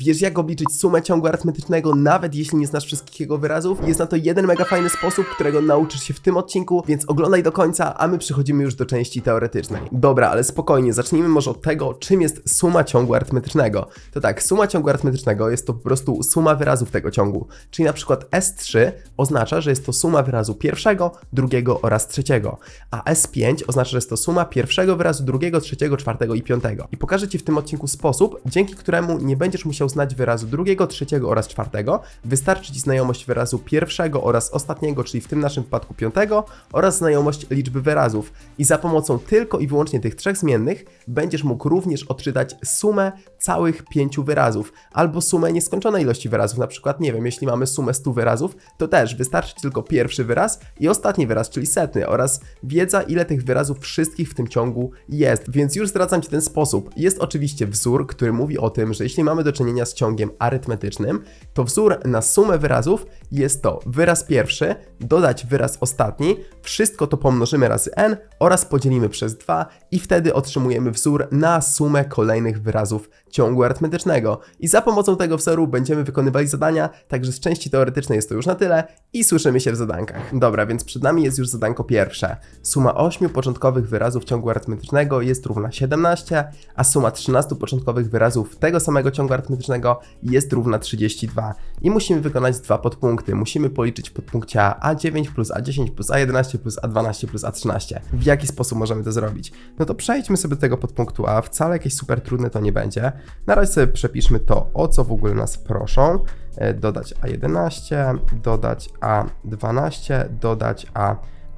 Wiesz jak obliczyć sumę ciągu arytmetycznego, nawet jeśli nie znasz wszystkich jego wyrazów? Jest na to jeden mega fajny sposób, którego nauczysz się w tym odcinku, więc oglądaj do końca, a my przechodzimy już do części teoretycznej. Dobra, ale spokojnie, zacznijmy może od tego, czym jest suma ciągu arytmetycznego. To tak, suma ciągu arytmetycznego jest to po prostu suma wyrazów tego ciągu. Czyli na przykład S3 oznacza, że jest to suma wyrazu pierwszego, drugiego oraz trzeciego, a S5 oznacza, że jest to suma pierwszego wyrazu, drugiego, trzeciego, czwartego i piątego. I pokażę Ci w tym odcinku sposób, dzięki któremu nie będziesz musiał znać wyrazu drugiego, trzeciego oraz czwartego. Wystarczy Ci znajomość wyrazu pierwszego oraz ostatniego, czyli w tym naszym wypadku piątego, oraz znajomość liczby wyrazów. I za pomocą tylko i wyłącznie tych trzech zmiennych będziesz mógł również odczytać sumę całych pięciu wyrazów, albo sumę nieskończonej ilości wyrazów. Na przykład, nie wiem, jeśli mamy sumę 100 wyrazów, to też wystarczy tylko pierwszy wyraz i ostatni wyraz, czyli setny, oraz wiedza, ile tych wyrazów wszystkich w tym ciągu jest. Więc już zdradzam Ci ten sposób. Jest oczywiście wzór, który mówi o tym, że jeśli mamy do czynienia z ciągiem arytmetycznym, to wzór na sumę wyrazów jest to wyraz pierwszy, dodać wyraz ostatni, wszystko to pomnożymy razy n oraz podzielimy przez 2 i wtedy otrzymujemy wzór na sumę kolejnych wyrazów ciągu arytmetycznego. I za pomocą tego wzoru będziemy wykonywali zadania, także z części teoretycznej jest to już na tyle i słyszymy się w zadankach. Dobra, więc przed nami jest już zadanko pierwsze. Suma 8 początkowych wyrazów ciągu arytmetycznego jest równa 17, a suma 13 początkowych wyrazów tego samego ciągu arytmetycznego jest równa 32. I musimy wykonać dwa podpunkty. Musimy policzyć w podpunkcie A A9 plus A10 plus A11 plus A12 plus A13. W jaki sposób możemy to zrobić? No to przejdźmy sobie do tego podpunktu A. Wcale jakieś super trudne to nie będzie. Na razie sobie przepiszmy to, o co w ogóle nas proszą. E, Dodać A11, dodać A12, dodać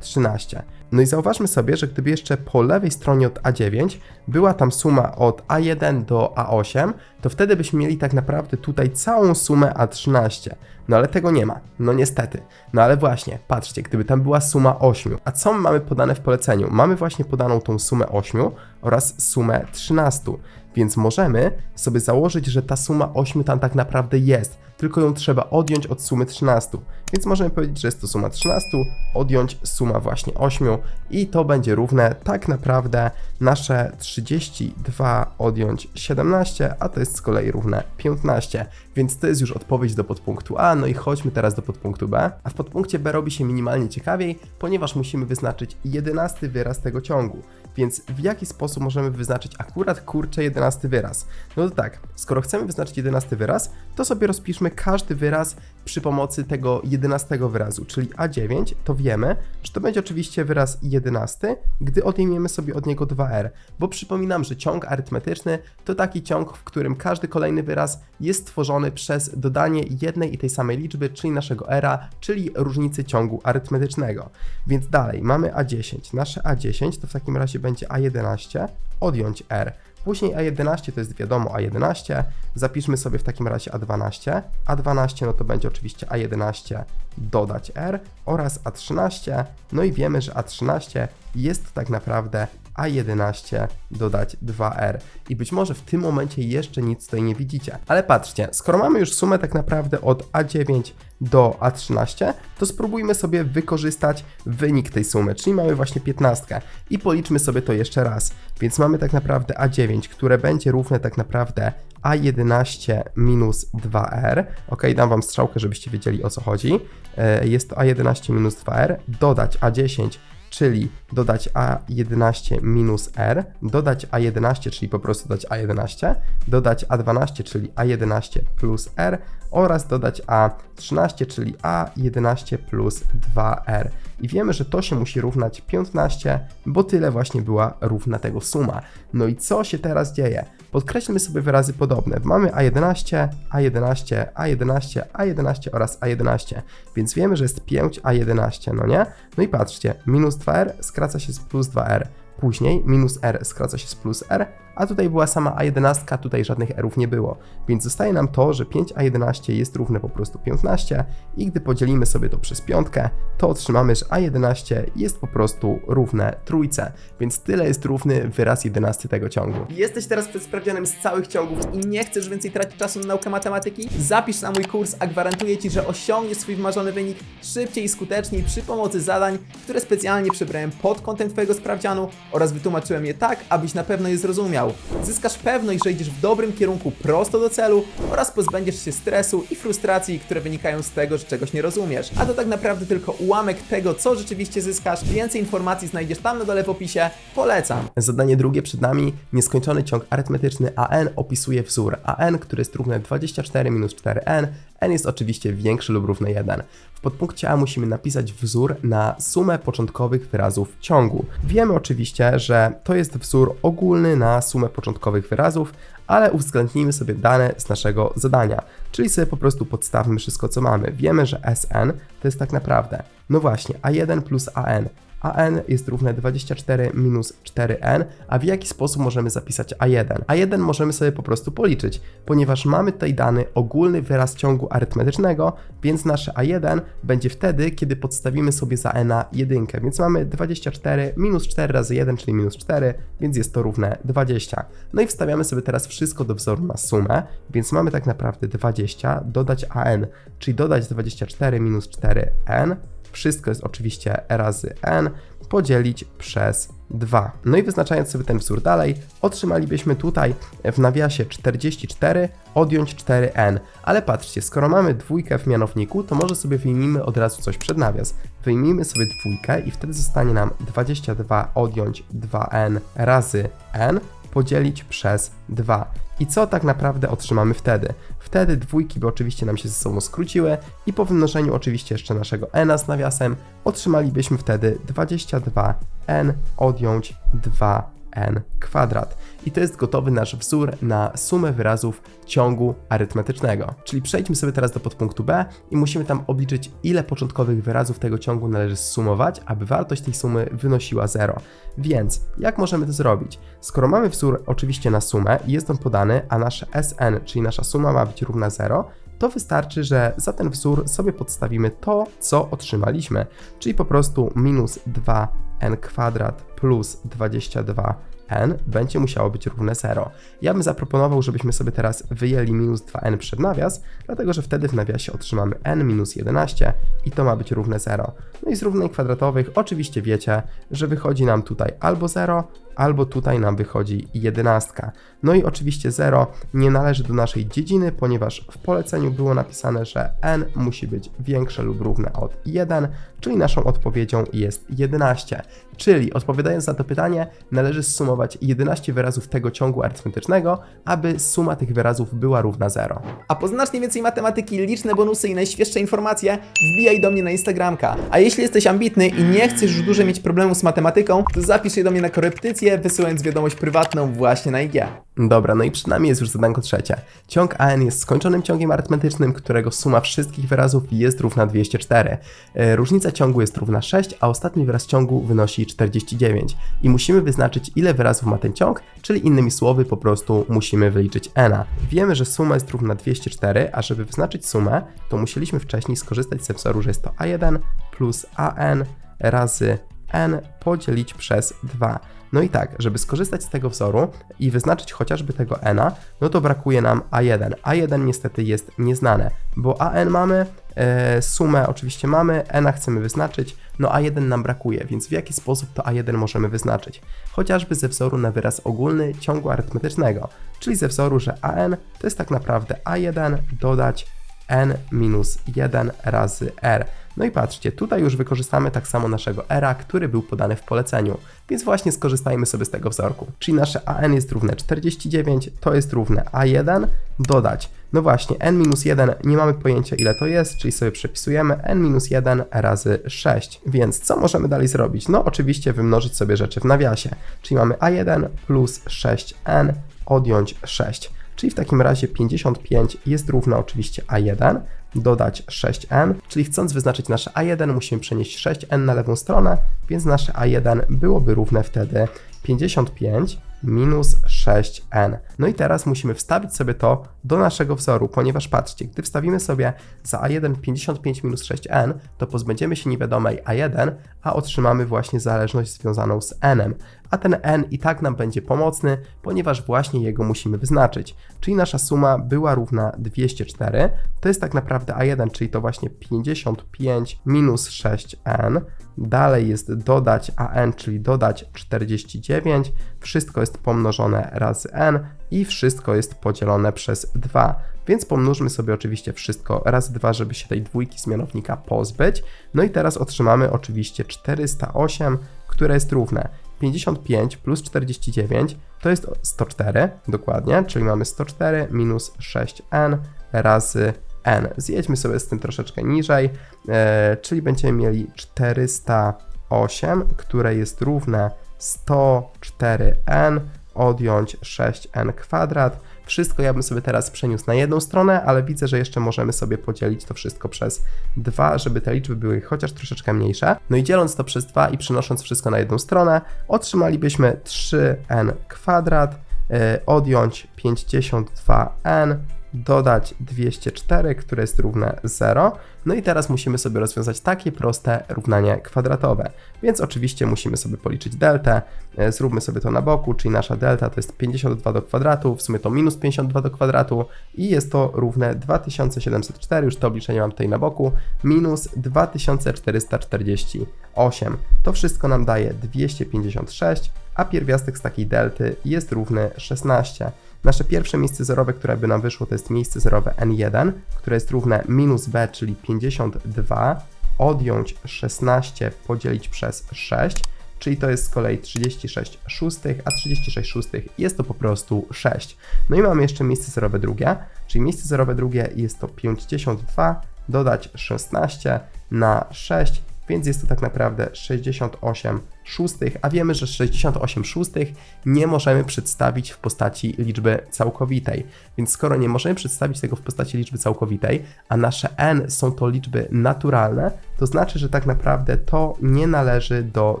A13. No i zauważmy sobie, że gdyby jeszcze po lewej stronie od A9 była tam suma od A1 do A8, to wtedy byśmy mieli tak naprawdę tutaj całą sumę A13. No ale tego nie ma, no niestety. No ale właśnie, patrzcie, gdyby tam była suma 8, a co my mamy podane w poleceniu? Mamy właśnie podaną tą sumę 8 oraz sumę 13, więc możemy sobie założyć, że ta suma 8 tam tak naprawdę jest, tylko ją trzeba odjąć od sumy 13. Więc możemy powiedzieć, że jest to suma 13, odjąć suma właśnie 8 i to będzie równe tak naprawdę nasze 32 odjąć 17, a to jest z kolei równe 15. Więc to jest już odpowiedź do podpunktu A, no i chodźmy teraz do podpunktu B. A w podpunkcie B robi się minimalnie ciekawiej, ponieważ musimy wyznaczyć 11 wyraz tego ciągu. Więc w jaki sposób możemy wyznaczyć akurat kurczę 11 wyraz? No to tak, skoro chcemy wyznaczyć 11 wyraz, to sobie rozpiszmy każdy wyraz przy pomocy tego 11 wyrazu, czyli A9, to wiemy, że to będzie oczywiście wyraz 11, gdy odejmiemy sobie od niego 2R, bo przypominam, że ciąg arytmetyczny to taki ciąg, w którym każdy kolejny wyraz jest tworzony przez dodanie jednej i tej samej liczby, czyli naszego R, czyli różnicy ciągu arytmetycznego. Więc dalej, mamy A10. Nasze A10 to w takim razie będzie A11, odjąć R. Później A11 to jest wiadomo A11, zapiszmy sobie w takim razie A12. A12 no to będzie oczywiście A11 dodać R oraz A13, no i wiemy, że A13 jest tak naprawdę A11 dodać 2R. I być może w tym momencie jeszcze nic tutaj nie widzicie. Ale patrzcie, skoro mamy już sumę tak naprawdę od A9 do A13, to spróbujmy sobie wykorzystać wynik tej sumy, czyli mamy właśnie 15 i policzmy sobie to jeszcze raz. Więc mamy tak naprawdę A9, które będzie równe tak naprawdę A11 minus 2R. Ok, dam Wam strzałkę, żebyście wiedzieli o co chodzi. E, Jest to A11 minus 2R, dodać A10 czyli dodać A11 minus R, dodać A11, czyli po prostu dodać A11, dodać A12, czyli A11 plus R oraz dodać A13, czyli A11 plus 2R. I wiemy, że to się musi równać 15, bo tyle właśnie była równa tego suma. No i co się teraz dzieje? Podkreślmy sobie wyrazy podobne. Mamy A11, A11, A11, A11 oraz A11, więc wiemy, że jest 5A11, no nie? No i patrzcie, minus 2R skraca się z plus 2R. Później minus R skraca się z plus R, a tutaj była sama A11, tutaj żadnych Rów nie było. Więc zostaje nam to, że 5A11 jest równe po prostu 15 i gdy podzielimy sobie to przez piątkę, to otrzymamy, że A11 jest po prostu równe trójce. Więc tyle jest równy wyraz 11 tego ciągu. Jesteś teraz przed sprawdzianem z całych ciągów i nie chcesz więcej tracić czasu na naukę matematyki? Zapisz na mój kurs, a gwarantuję Ci, że osiągniesz swój wymarzony wynik szybciej i skuteczniej przy pomocy zadań, które specjalnie przybrałem pod kątem Twojego sprawdzianu oraz wytłumaczyłem je tak, abyś na pewno je zrozumiał. zrozumiał. Zyskasz pewność, że idziesz w dobrym kierunku prosto do celu oraz pozbędziesz się stresu i frustracji, które wynikają z tego, że czegoś nie rozumiesz. A to tak naprawdę tylko ułamek tego, co rzeczywiście zyskasz. Więcej informacji znajdziesz tam na dole w opisie. Polecam. Zadanie drugie przed nami. Nieskończony ciąg arytmetyczny AN opisuje wzór AN, który jest równy 24 minus 4n. n jest oczywiście większy lub równy 1. W podpunkcie A musimy napisać wzór na sumę początkowych wyrazów ciągu. Wiemy oczywiście, że to jest wzór ogólny na sumę początkowych wyrazów, ale uwzględnijmy sobie dane z naszego zadania, czyli sobie po prostu podstawmy wszystko co mamy. Wiemy, że Sn to jest tak naprawdę, no właśnie, A1 plus AN a n jest równe 24 minus 4n, a w jaki sposób możemy zapisać a1? a1 możemy sobie po prostu policzyć, ponieważ mamy tutaj dany ogólny wyraz ciągu arytmetycznego, więc nasze a1 będzie wtedy, kiedy podstawimy sobie za n jedynkę, więc mamy 24 minus 4 razy 1, czyli minus 4, więc jest to równe 20. No i wstawiamy sobie teraz wszystko do wzoru na sumę, więc mamy tak naprawdę 20 dodać an, czyli dodać 24 minus 4n, wszystko jest oczywiście razy n, podzielić przez 2. No i wyznaczając sobie ten wzór dalej, otrzymalibyśmy tutaj w nawiasie 44 odjąć 4n. Ale patrzcie, skoro mamy dwójkę w mianowniku, to może sobie wyjmijmy od razu coś przed nawias. Wyjmijmy sobie dwójkę i wtedy zostanie nam 22 odjąć 2n razy n podzielić przez 2. I co tak naprawdę otrzymamy wtedy? Wtedy dwójki by oczywiście nam się ze sobą skróciły i po wymnożeniu oczywiście jeszcze naszego n z nawiasem otrzymalibyśmy wtedy 22n odjąć 2n kwadrat. I to jest gotowy nasz wzór na sumę wyrazów ciągu arytmetycznego. Czyli przejdźmy sobie teraz do podpunktu B i musimy tam obliczyć ile początkowych wyrazów tego ciągu należy zsumować, aby wartość tej sumy wynosiła 0. Więc jak możemy to zrobić? Skoro mamy wzór oczywiście na sumę i jest on podany, a nasze Sn, czyli nasza suma ma być równa 0, to wystarczy, że za ten wzór sobie podstawimy to, co otrzymaliśmy, czyli po prostu minus 2n kwadrat plus 22 n będzie musiało być równe 0. Ja bym zaproponował, żebyśmy sobie teraz wyjęli minus 2n przed nawias, dlatego że wtedy w nawiasie otrzymamy n minus 11 i to ma być równe 0. No i z równań kwadratowych oczywiście wiecie, że wychodzi nam tutaj albo 0, albo tutaj nam wychodzi 11. No i oczywiście 0 nie należy do naszej dziedziny, ponieważ w poleceniu było napisane, że n musi być większe lub równe od 1, czyli naszą odpowiedzią jest 11. Czyli odpowiadając na to pytanie, należy zsumować 11 wyrazów tego ciągu arytmetycznego, aby suma tych wyrazów była równa 0. A po znacznie więcej matematyki, liczne bonusy i najświeższe informacje wbijaj do mnie na Instagramka. A jeśli jesteś ambitny i nie chcesz już dłużej mieć problemu z matematyką, to zapisz się do mnie na korepetycję, wysyłając wiadomość prywatną właśnie na IG. Dobra, no i przed nami jest już zadanko trzecie. Ciąg AN jest skończonym ciągiem arytmetycznym, którego suma wszystkich wyrazów jest równa 204. E, Różnica ciągu jest równa 6, a ostatni wyraz ciągu wynosi 49. I musimy wyznaczyć ile wyrazów ma ten ciąg, czyli innymi słowy po prostu musimy wyliczyć n. Wiemy, że suma jest równa 204, a żeby wyznaczyć sumę, to musieliśmy wcześniej skorzystać ze wzoru, że jest to a1 plus an razy n podzielić przez 2. No i tak, żeby skorzystać z tego wzoru i wyznaczyć chociażby tego n, no to brakuje nam a1. a1 niestety jest nieznane, bo an mamy, e, sumę oczywiście mamy, n chcemy wyznaczyć, no a1 nam brakuje, więc w jaki sposób to a1 możemy wyznaczyć? Chociażby ze wzoru na wyraz ogólny ciągu arytmetycznego, czyli ze wzoru, że an to jest tak naprawdę a1 dodać n minus 1 razy r. No i patrzcie, tutaj już wykorzystamy tak samo naszego r, który był podany w poleceniu, więc właśnie skorzystajmy sobie z tego wzorku. Czyli nasze an jest równe 49, to jest równe a1, dodać. No właśnie, n minus 1 nie mamy pojęcia ile to jest, czyli sobie przepisujemy n minus 1 razy 6. Więc co możemy dalej zrobić? No oczywiście wymnożyć sobie rzeczy w nawiasie, czyli mamy a1 plus 6n odjąć 6. Czyli w takim razie 55 jest równa oczywiście A1, dodać 6n, czyli chcąc wyznaczyć nasze A1 musimy przenieść 6n na lewą stronę, więc nasze A1 byłoby równe wtedy 55 minus 6n. No i teraz musimy wstawić sobie to do naszego wzoru, ponieważ patrzcie, gdy wstawimy sobie za a1 55 minus 6n, to pozbędziemy się niewiadomej a1, a otrzymamy właśnie zależność związaną z n. A ten n i tak nam będzie pomocny, ponieważ właśnie jego musimy wyznaczyć. Czyli nasza suma była równa 204, to jest tak naprawdę a1, czyli to właśnie 55 minus 6n. Dalej jest dodać an, czyli dodać 49, wszystko jest pomnożone razy n i wszystko jest podzielone przez 2. Więc pomnóżmy sobie oczywiście wszystko razy 2, żeby się tej dwójki z mianownika pozbyć. No i teraz otrzymamy oczywiście 408, które jest równe 55 plus 49 to jest 104 dokładnie, czyli mamy 104 minus 6n razy n. Zjedźmy sobie z tym troszeczkę niżej, e, czyli będziemy mieli 408, które jest równe 104n odjąć 6n kwadrat. Wszystko ja bym sobie teraz przeniósł na jedną stronę, ale widzę, że jeszcze możemy sobie podzielić to wszystko przez 2, żeby te liczby były chociaż troszeczkę mniejsze. No i dzieląc to przez 2 i przenosząc wszystko na jedną stronę, otrzymalibyśmy 3n kwadrat, yy, odjąć 52n, dodać 204, które jest równe 0. No i teraz musimy sobie rozwiązać takie proste równanie kwadratowe. Więc oczywiście musimy sobie policzyć deltę. E, Zróbmy sobie to na boku, czyli nasza delta to jest 52 do kwadratu, w sumie to minus 52 do kwadratu i jest to równe 2704, już to obliczenie mam tutaj na boku, minus 2448. To wszystko nam daje 256, a pierwiastek z takiej delty jest równy 16. Nasze pierwsze miejsce zerowe, które by nam wyszło, to jest miejsce zerowe n1, które jest równe minus b, czyli 52, odjąć 16 podzielić przez 6, czyli to jest z kolei 36 szóstych, a 36 szóstych jest to po prostu 6. No i mamy jeszcze miejsce zerowe drugie, czyli miejsce zerowe drugie jest to 52, dodać 16 na 6, więc jest to tak naprawdę 68 szóstych, a wiemy, że 68 szóstych nie możemy przedstawić w postaci liczby całkowitej. Więc skoro nie możemy przedstawić tego w postaci liczby całkowitej, a nasze n są to liczby naturalne, to znaczy, że tak naprawdę to nie należy do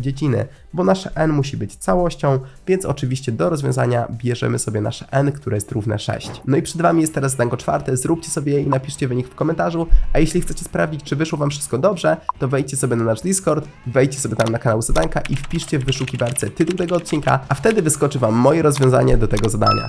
dziedziny, bo nasze n musi być całością, więc oczywiście do rozwiązania bierzemy sobie nasze n, które jest równe 6. No i przed Wami jest teraz zdanko czwarte, zróbcie sobie i napiszcie wynik w komentarzu, a jeśli chcecie sprawdzić, czy wyszło Wam wszystko dobrze, to wejdźcie sobie na nasz Discord, wejdźcie sobie tam na kanał zadanka i wpiszcie w wyszukiwarce tytuł tego odcinka, a wtedy wyskoczy Wam moje rozwiązanie do tego zadania.